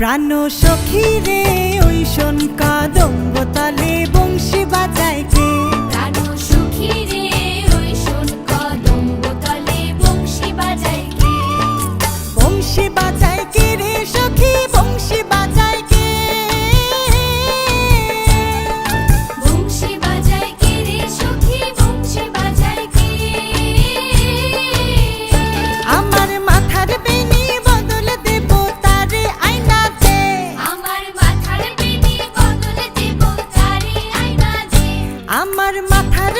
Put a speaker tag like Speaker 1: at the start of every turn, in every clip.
Speaker 1: প্রাণ সখী রে ওই শোন কাদম্ব তালে বংশী
Speaker 2: বাজাইছে।
Speaker 1: আমার মাথার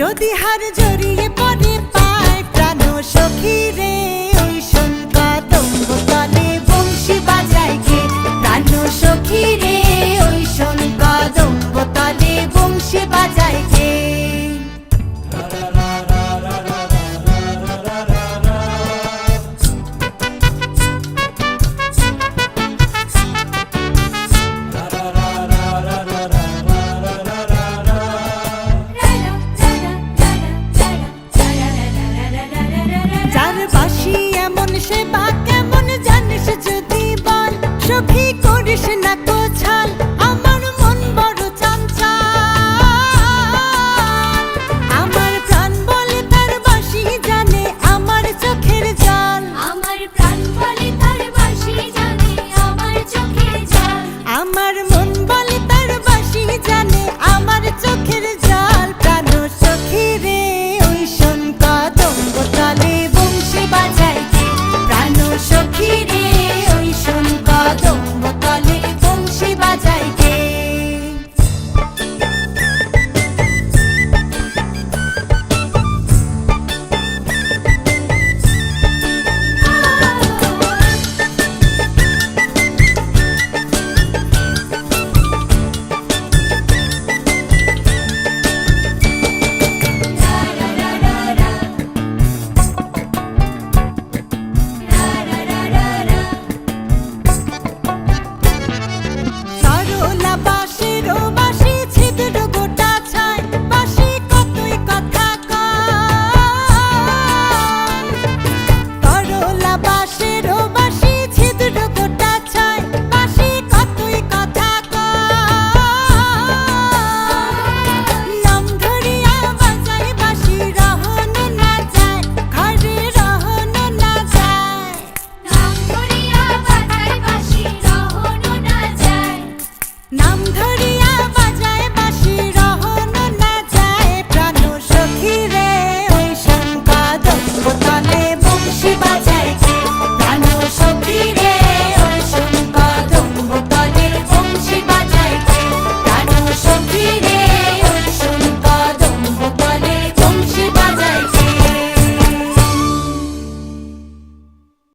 Speaker 1: যদি হার জড়িয়ে পরে পায় প্রাণ সখী রে, ওই শুল্কা তম্ব তলে বংশী বাজায় কে প্রাণ সখী রে, ওই শুল্কা তম্ব তলে বংশী বাজায় you keep